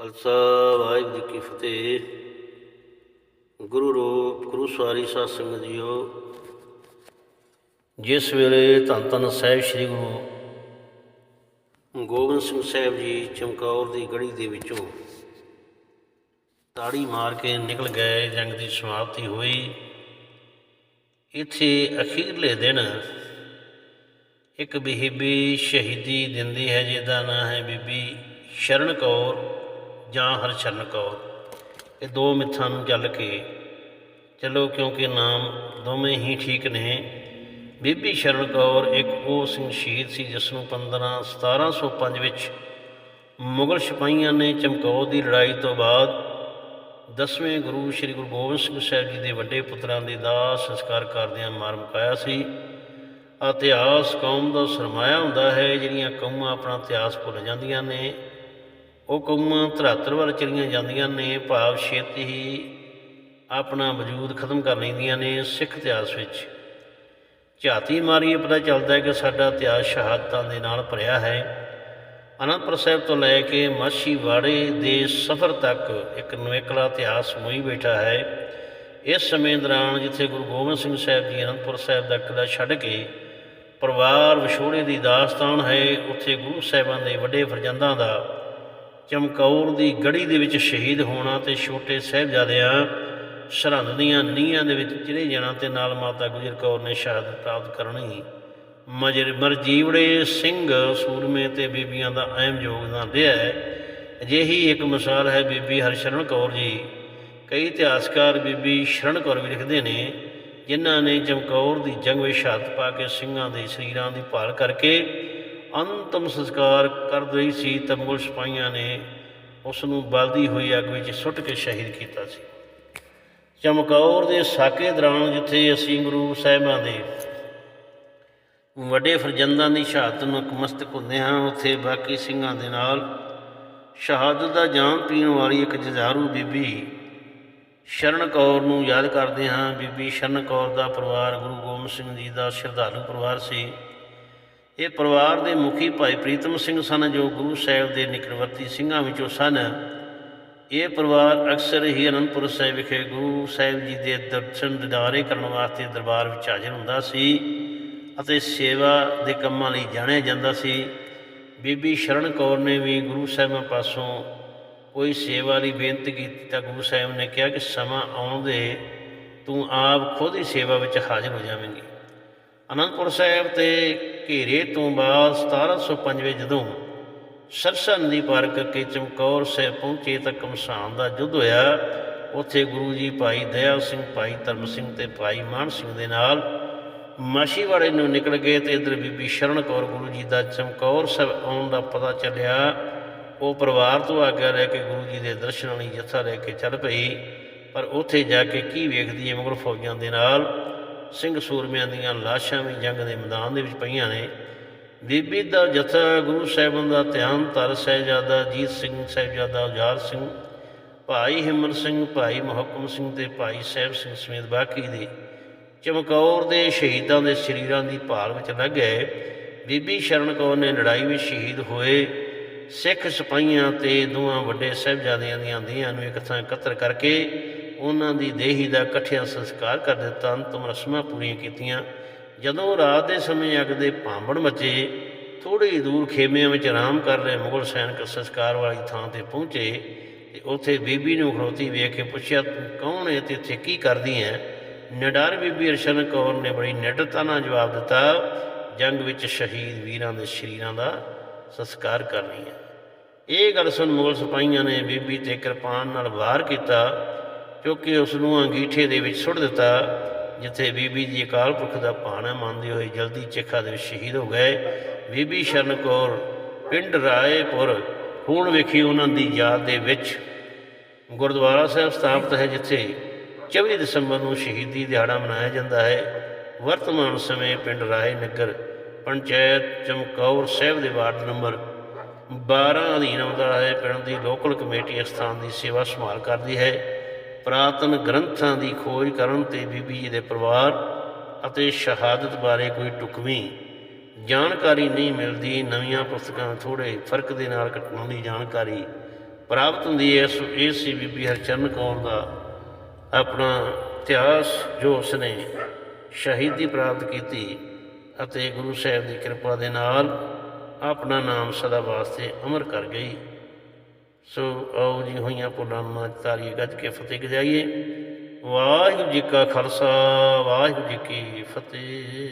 ਖਾਲਸਾ ਵਾਹਿਗੁਰੂ ਜੀ ਕੀ ਫਤਿਹ। ਗੁਰੂ ਰੂਪ, ਗੁਰੂ ਸਵਾਰੀ ਸਾਧ ਸੰਗਤ ਜੀਓ। ਜਿਸ ਵੇਲੇ ਧੰਨ ਧੰਨ ਸਾਹਿਬ ਸ੍ਰੀ ਗੁਰੂ ਗੋਬਿੰਦ ਸਿੰਘ ਸਾਹਿਬ ਜੀ ਚਮਕੌਰ ਦੀ ਗੜੀ ਦੇ ਵਿੱਚੋਂ ਤਾੜੀ ਮਾਰ ਕੇ ਨਿਕਲ ਗਏ, ਜੰਗ ਦੀ ਸਮਾਪਤੀ ਹੋਈ। ਇੱਥੇ ਅਖੀਰਲੇ ਦਿਨ ਇੱਕ ਬੀਬੀ ਸ਼ਹੀਦੀ ਦਿੰਦੀ ਹੈ, ਜਿਹਦਾ ਨਾਂ ਹੈ ਬੀਬੀ ਸ਼ਰਨ ਕੌਰ। ਜਾਂ ਹਰਸ਼ਰਨ ਕੌਰ ਇਹ ਦੋ ਮਿੱਥਾਂ ਨੂੰ ਚੱਲ ਕੇ ਚਲੋ ਕਿਉਂਕਿ ਨਾਮ ਦੋਵੇਂ ਹੀ ਠੀਕ ਨੇ। ਬੀਬੀ ਸ਼ਰਨ ਕੌਰ ਇੱਕ ਉਹ ਸਿੰਘ ਸ਼ਹੀਦ ਸੀ ਜਿਸ ਨੂੰ 15 1705 ਵਿੱਚ ਮੁਗਲ ਸਿਪਾਹੀਆਂ ਨੇ ਚਮਕੌਰ ਦੀ ਲੜਾਈ ਤੋਂ ਬਾਅਦ ਦਸਵੇਂ ਗੁਰੂ ਸ੍ਰੀ ਗੁਰੂ ਗੋਬਿੰਦ ਸਿੰਘ ਸਾਹਿਬ ਜੀ ਦੇ ਵੱਡੇ ਪੁੱਤਰਾਂ ਦੇ ਦਾਹ ਸੰਸਕਾਰ ਕਰਦਿਆਂ ਮਾਰ ਮੁਕਾਇਆ ਸੀ। ਇਤਿਹਾਸ ਕੌਮ ਦਾ ਸਰਮਾਇਆ ਹੁੰਦਾ ਹੈ, ਜਿਹੜੀਆਂ ਕੌਮਾਂ ਆਪਣਾ ਇਤਿਹਾਸ ਭੁੱਲ ਜਾਂਦੀਆਂ ਨੇ। ਉਹ ਕੌਮਾਂ ਧਰਾਤਰ ਵੱਲ ਚਲੀਆਂ ਜਾਂਦੀਆਂ ਨੇ, ਭਾਵ ਛੇਤੀ ਹੀ ਆਪਣਾ ਵਜੂਦ ਖਤਮ ਕਰ ਲੈਂਦੀਆਂ ਨੇ ਸਿੱਖ ਇਤਿਹਾਸ ਵਿੱਚ। ਝਾਤੀ ਮਾਰੀਏ ਪਤਾ ਚੱਲਦਾ ਹੈ ਕਿ ਸਾਡਾ ਇਤਿਹਾਸ ਸ਼ਹਾਦਤਾਂ ਦੇ ਨਾਲ ਭਰਿਆ ਹੈ। ਅਨੰਦਪੁਰ ਸਾਹਿਬ ਤੋਂ ਲੈ ਕੇ ਮਾਛੀਵਾੜੇ ਦੇ ਸਫ਼ਰ ਤੱਕ ਇੱਕ ਨਵੇਕਲਾ ਇਤਿਹਾਸ ਮੋਈ ਬੈਠਾ ਹੈ। ਇਸ ਸਮੇਂ ਦੌਰਾਨ ਜਿੱਥੇ ਗੁਰੂ ਗੋਬਿੰਦ ਸਿੰਘ ਸਾਹਿਬ ਜੀ ਅਨੰਦਪੁਰ ਸਾਹਿਬ ਦਾ ਕਿਲਾ ਛੱਡ ਕੇ ਪਰਿਵਾਰ ਵਿਛੋੜੇ ਦੀ ਦਾਸਤਾਨ ਹੈ, ਉੱਥੇ ਗੁਰੂ ਸਾਹਿਬਾਂ ਦੇ ਵੱਡੇ ਫਰਜ਼ੰਦਾਂ ਦਾ ਚਮਕੌਰ ਦੀ ਗੜੀ ਦੇ ਵਿੱਚ ਸ਼ਹੀਦ ਹੋਣਾ ਤੇ ਛੋਟੇ ਸਾਹਿਬਜ਼ਾਦਿਆਂ ਸਰਹੰਦ ਦੀਆਂ ਨੀਹਾਂ ਦੇ ਵਿੱਚ ਚਿਰੇ ਜਾਣਾ ਤੇ ਨਾਲ ਮਾਤਾ ਗੁਜਰ ਕੌਰ ਨੇ ਸ਼ਹਾਦਤ ਪ੍ਰਾਪਤ ਕਰਨੀ। ਮਜਰ ਮਰਜੀਵੜੇ ਸਿੰਘ ਸੂਰਮੇ ਤੇ ਬੀਬੀਆਂ ਦਾ ਅਹਿਮ ਯੋਗਦਾਨ ਰਿਹਾ ਹੈ। ਅਜਿਹੀ ਇੱਕ ਮਿਸਾਲ ਹੈ ਬੀਬੀ ਹਰਸ਼ਰਨ ਕੌਰ ਜੀ। ਕਈ ਇਤਿਹਾਸਕਾਰ ਬੀਬੀ ਸ਼ਰਨ ਕੌਰ ਵੀ ਲਿਖਦੇ ਨੇ, ਜਿਨ੍ਹਾਂ ਨੇ ਚਮਕੌਰ ਦੀ ਜੰਗ ਵਿੱਚ ਸ਼ਹਾਦਤ ਪਾ ਕੇ ਸਿੰਘਾਂ ਦੇ ਸਰੀਰਾਂ ਦੀ ਭਾਲ ਕਰਕੇ ਅੰਤਮ ਸੰਸਕਾਰ ਕਰ ਰਹੀ ਸੀ ਤਾਂ ਮੁਗਲ ਸਿਪਾਹੀਆਂ ਨੇ ਉਸ ਨੂੰ ਬਲਦੀ ਹੋਈ ਅੱਗ ਵਿੱਚ ਸੁੱਟ ਕੇ ਸ਼ਹੀਦ ਕੀਤਾ ਸੀ। ਚਮਕੌਰ ਦੇ ਸਾਕੇ ਦੌਰਾਨ ਜਿੱਥੇ ਅਸੀਂ ਗੁਰੂ ਸਾਹਿਬਾਂ ਦੇ ਵੱਡੇ ਫਰਜ਼ੰਦਾਂ ਦੀ ਸ਼ਹਾਦਤ ਨੂੰ ਨਤਮਸਤਕ ਹੁੰਦੇ ਹਾਂ, ਉੱਥੇ ਬਾਕੀ ਸਿੰਘਾਂ ਦੇ ਨਾਲ ਸ਼ਹਾਦਤ ਦਾ ਜਾਮ ਪੀਣ ਵਾਲੀ ਇੱਕ ਜਜ਼ਾਰੂ ਬੀਬੀ ਸ਼ਰਨ ਕੌਰ ਨੂੰ ਯਾਦ ਕਰਦੇ ਹਾਂ। ਬੀਬੀ ਸ਼ਰਨ ਕੌਰ ਦਾ ਪਰਿਵਾਰ ਗੁਰੂ ਗੋਬਿੰਦ ਸਿੰਘ ਜੀ ਦਾ ਸ਼ਰਧਾਲੂ ਪਰਿਵਾਰ ਸੀ। ਇਹ ਪਰਿਵਾਰ ਦੇ ਮੁਖੀ ਭਾਈ ਪ੍ਰੀਤਮ ਸਿੰਘ ਸਨ ਜੋ ਗੁਰੂ ਸਾਹਿਬ ਦੇ ਨਿਕਟਵਰਤੀ ਸਿੰਘਾਂ ਵਿੱਚੋਂ ਸਨ। ਇਹ ਪਰਿਵਾਰ ਅਕਸਰ ਹੀ ਅਨੰਦਪੁਰ ਸਾਹਿਬ ਵਿਖੇ ਗੁਰੂ ਸਾਹਿਬ ਜੀ ਦੇ ਦਰਸ਼ਨ ਦਿਦਾਰੇ ਕਰਨ ਵਾਸਤੇ ਦਰਬਾਰ ਵਿੱਚ ਹਾਜ਼ਰ ਹੁੰਦਾ ਸੀ ਅਤੇ ਸੇਵਾ ਦੇ ਕੰਮਾਂ ਲਈ ਜਾਣਿਆ ਜਾਂਦਾ ਸੀ। ਬੀਬੀ ਸ਼ਰਨ ਕੌਰ ਨੇ ਵੀ ਗੁਰੂ ਸਾਹਿਬਾਂ ਪਾਸੋਂ ਕੋਈ ਸੇਵਾ ਲਈ ਬੇਨਤੀ ਕੀਤੀ ਤਾਂ ਗੁਰੂ ਸਾਹਿਬ ਨੇ ਕਿਹਾ ਕਿ ਸਮਾਂ ਆਉਣ ਦੇ ਤੂੰ ਆਪ ਖੁਦ ਹੀ ਸੇਵਾ ਵਿੱਚ ਹਾਜ਼ਰ ਹੋ ਜਾਵੇਂਗੀ। ਅਨੰਦਪੁਰ ਸਾਹਿਬ ਤੇ ਘੇਰੇ ਤੋਂ ਬਾਅਦ 1705 ਵਿੱਚ ਜਦੋਂ ਸਰਸਾ ਨਦੀ ਪਾਰ ਕਰਕੇ ਚਮਕੌਰ ਸਾਹਿਬ ਪਹੁੰਚੇ ਤਾਂ ਕਮਸਾਨ ਦਾ ਯੁੱਧ ਹੋਇਆ। ਉੱਥੇ ਗੁਰੂ ਜੀ ਭਾਈ ਦਇਆ ਸਿੰਘ, ਭਾਈ ਧਰਮ ਸਿੰਘ ਤੇ ਭਾਈ ਮਾਨ ਸਿੰਘ ਦੇ ਨਾਲ ਮਾਸ਼ੀਵਾੜੇ ਨੂੰ ਨਿਕਲ ਗਏ ਤੇ ਇਧਰ ਬੀਬੀ ਸ਼ਰਨ ਕੌਰ ਗੁਰੂ ਜੀ ਦਾ ਚਮਕੌਰ ਸਾਹਿਬ ਆਉਣ ਦਾ ਪਤਾ ਚੱਲਿਆ। ਉਹ ਪਰਿਵਾਰ ਤੋਂ ਆਗਿਆ ਲੈ ਕੇ ਗੁਰੂ ਜੀ ਦੇ ਦਰਸ਼ਨਾਂ ਲਈ ਜੱਥਾ ਲੈ ਕੇ ਚੱਲ ਪਈ। ਪਰ ਉੱਥੇ ਜਾ ਕੇ ਕੀ ਵੇਖਦੀ ਹੈ ਮੁਗਲ ਫੌਜਾਂ ਦੇ ਨਾਲ? ਸਿੰਘ ਸੂਰਮਿਆਂ ਦੀਆਂ ਲਾਸ਼ਾਂ ਵੀ ਜੰਗ ਦੇ ਮੈਦਾਨ ਦੇ ਵਿੱਚ ਪਈਆਂ ਨੇ। ਬੀਬੀ ਦਾ ਜਥਾ ਗੁਰੂ ਸਾਹਿਬਾਂ ਦਾ ਧਿਆਨ ਧਰ ਸਹਿਜਾਦਾ ਜੀਤ ਸਿੰਘ ਸਾਹਿਬਜ਼ਾਦਾ ਉਜਾਰ ਸਿੰਘ, ਭਾਈ ਹਿੰਮਤ ਸਿੰਘ, ਭਾਈ ਮੁਹੱਕਮ ਸਿੰਘ ਤੇ ਭਾਈ ਸਾਹਿਬ ਸਿੰਘ ਸਮੇਤ ਬਾਕੀ ਦੇ ਚਮਕੌਰ ਦੇ ਸ਼ਹੀਦਾਂ ਦੇ ਸਰੀਰਾਂ ਦੀ ਭਾਲ ਵਿੱਚ ਲੱਗ ਗਏ। ਬੀਬੀ ਸ਼ਰਨ ਕੌਰ ਨੇ ਲੜਾਈ ਵਿੱਚ ਸ਼ਹੀਦ ਹੋਏ। ਸਿੱਖ ਸਿਪਾਹੀਆਂ ਤੇ ਦੋਵਾਂ ਵੱਡੇ ਸਾਹਿਬਜ਼ਾਦਿਆਂ ਦੀਆਂ ਦੇਹਾਂ ਨੂੰ ਇੱਕ ਥਾਂ ਇਕੱਤਰ ਕਰਕੇ ਉਹਨਾਂ ਦੀ ਦੇਹੀ ਦਾ ਇਕੱਠਿਆਂ ਸੰਸਕਾਰ ਕਰ ਦਿੱਤਾ, ਅੰਤਮ ਰਸਮਾਂ ਪੂਰੀਆਂ ਕੀਤੀਆਂ। ਜਦੋਂ ਰਾਤ ਦੇ ਸਮੇਂ ਅੱਗ ਦੇ ਭਾਂਬੜ ਮਚੇ ਥੋੜੀ ਦੂਰ ਖੇਮਿਆਂ ਵਿੱਚ ਆਰਾਮ ਕਰ ਰਹੇ ਮੁਗਲ ਸੈਨਿਕ ਸੰਸਕਾਰ ਵਾਲੀ ਥਾਂ ਤੇ ਪਹੁੰਚੇ ਤੇ ਉੱਥੇ ਬੀਬੀ ਨੂੰ ਖੜੋਤੀ ਵੇਖ ਕੇ ਪੁੱਛਿਆ, ਤੂੰ ਕੌਣ ਹੈ ਤੇ ਇੱਥੇ ਕੀ ਕਰਦੀ ਹੈ ਨਿਡਰ ਬੀਬੀ ਅਰਸ਼ਨ ਕੌਰ ਨੇ ਬੜੀ ਨਿਡਰਤਾ ਨਾਲ ਜਵਾਬ ਦਿੱਤਾ, ਜੰਗ ਵਿੱਚ ਸ਼ਹੀਦ ਵੀਰਾਂ ਦੇ ਸ਼ਰੀਰਾਂ ਦਾ ਸੰਸਕਾਰ ਕਰ ਰਹੀ ਹੈ। ਇਹ ਗੱਲ ਸੁਣ ਮੁਗਲ ਸਿਪਾਹੀਆਂ ਨੇ ਬੀਬੀ ਤੇ ਕਿਰਪਾਨ ਨਾਲ ਵਾਰ ਕੀਤਾ। ਕਿਉਂਕਿ ਉਸ ਨੂੰ ਅੰਗੀਠੇ ਦੇ ਵਿੱਚ ਸੁੱਟ ਦਿੱਤਾ, ਜਿੱਥੇ ਬੀਬੀ ਜੀ ਅਕਾਲ ਪੁਰਖ ਦਾ ਭਾਣਾ ਮੰਨਦੇ ਹੋਏ ਜਲਦੀ ਚਿਖਾ ਦੇ ਵਿੱਚ ਸ਼ਹੀਦ ਹੋ ਗਏ। ਬੀਬੀ ਸ਼ਰਨ ਕੌਰ, ਪਿੰਡ ਰਾਏਪੁਰ, ਹੁਣ ਵੇਖੀ ਉਹਨਾਂ ਦੀ ਯਾਦ ਦੇ ਵਿੱਚ ਗੁਰਦੁਆਰਾ ਸਾਹਿਬ ਸਥਾਪਿਤ ਹੈ, ਜਿੱਥੇ 24 ਦਸੰਬਰ ਨੂੰ ਸ਼ਹੀਦੀ ਦਿਹਾੜਾ ਮਨਾਇਆ ਜਾਂਦਾ ਹੈ। ਵਰਤਮਾਨ ਸਮੇਂ ਪਿੰਡ ਰਾਏ ਨਗਰ ਪੰਚਾਇਤ ਚਮਕੌਰ ਸਾਹਿਬ ਦੇ ਵਾਰਡ ਨੰਬਰ 12 ਅਧੀਨ ਆਉਂਦਾ ਹੈ। ਪਿੰਡ ਦੀ ਲੋਕਲ ਕਮੇਟੀ ਇਸ ਸਥਾਨ ਦੀ ਸੇਵਾ ਸੰਭਾਲ ਕਰਦੀ ਹੈ। ਪ੍ਰਾਤਨ ਗ੍ਰੰਥਾਂ ਦੀ ਖੋਜ ਕਰਨ ਤੇ ਬੀਬੀ ਜੀ ਦੇ ਪਰਿਵਾਰ ਅਤੇ ਸ਼ਹਾਦਤ ਬਾਰੇ ਕੋਈ ਟੁਕਵੀਂ ਜਾਣਕਾਰੀ ਨਹੀਂ ਮਿਲਦੀ, ਨਵੀਆਂ ਪੁਸਤਕਾਂ ਥੋੜੇ ਫ਼ਰਕ ਦੇ ਨਾਲ ਘਟਨਾ ਦੀ ਜਾਣਕਾਰੀ ਪ੍ਰਾਪਤ ਹੁੰਦੀ ਹੈ ਸੋ ਇਹ ਸੀ ਬੀਬੀ ਹਰਚਰਨ ਕੌਰ ਦਾ ਆਪਣਾ ਇਤਿਹਾਸ, ਜੋ ਉਸਨੇ ਸ਼ਹੀਦੀ ਪ੍ਰਾਪਤ ਕੀਤੀ ਅਤੇ ਗੁਰੂ ਸਾਹਿਬ ਦੀ ਕਿਰਪਾ ਦੇ ਨਾਲ ਆਪਣਾ ਨਾਮ ਸਦਾ ਵਾਸਤੇ ਅਮਰ ਕਰ ਗਈ। ਸੋ ਆਓ ਜੀ ਹੋਈਆਂ ਪੁੱਲਾਂ ਨੂੰ ਤਾਰੀ ਗੱਜ ਕੇ ਫਤਿਹ ਗਜਾਈਏ ਵਾਹਿਗੁਰੂ ਜੀ ਕਾ ਖਾਲਸਾ, ਵਾਹਿਗੁਰੂ ਜੀ ਕੀ ਫਤਿਹ।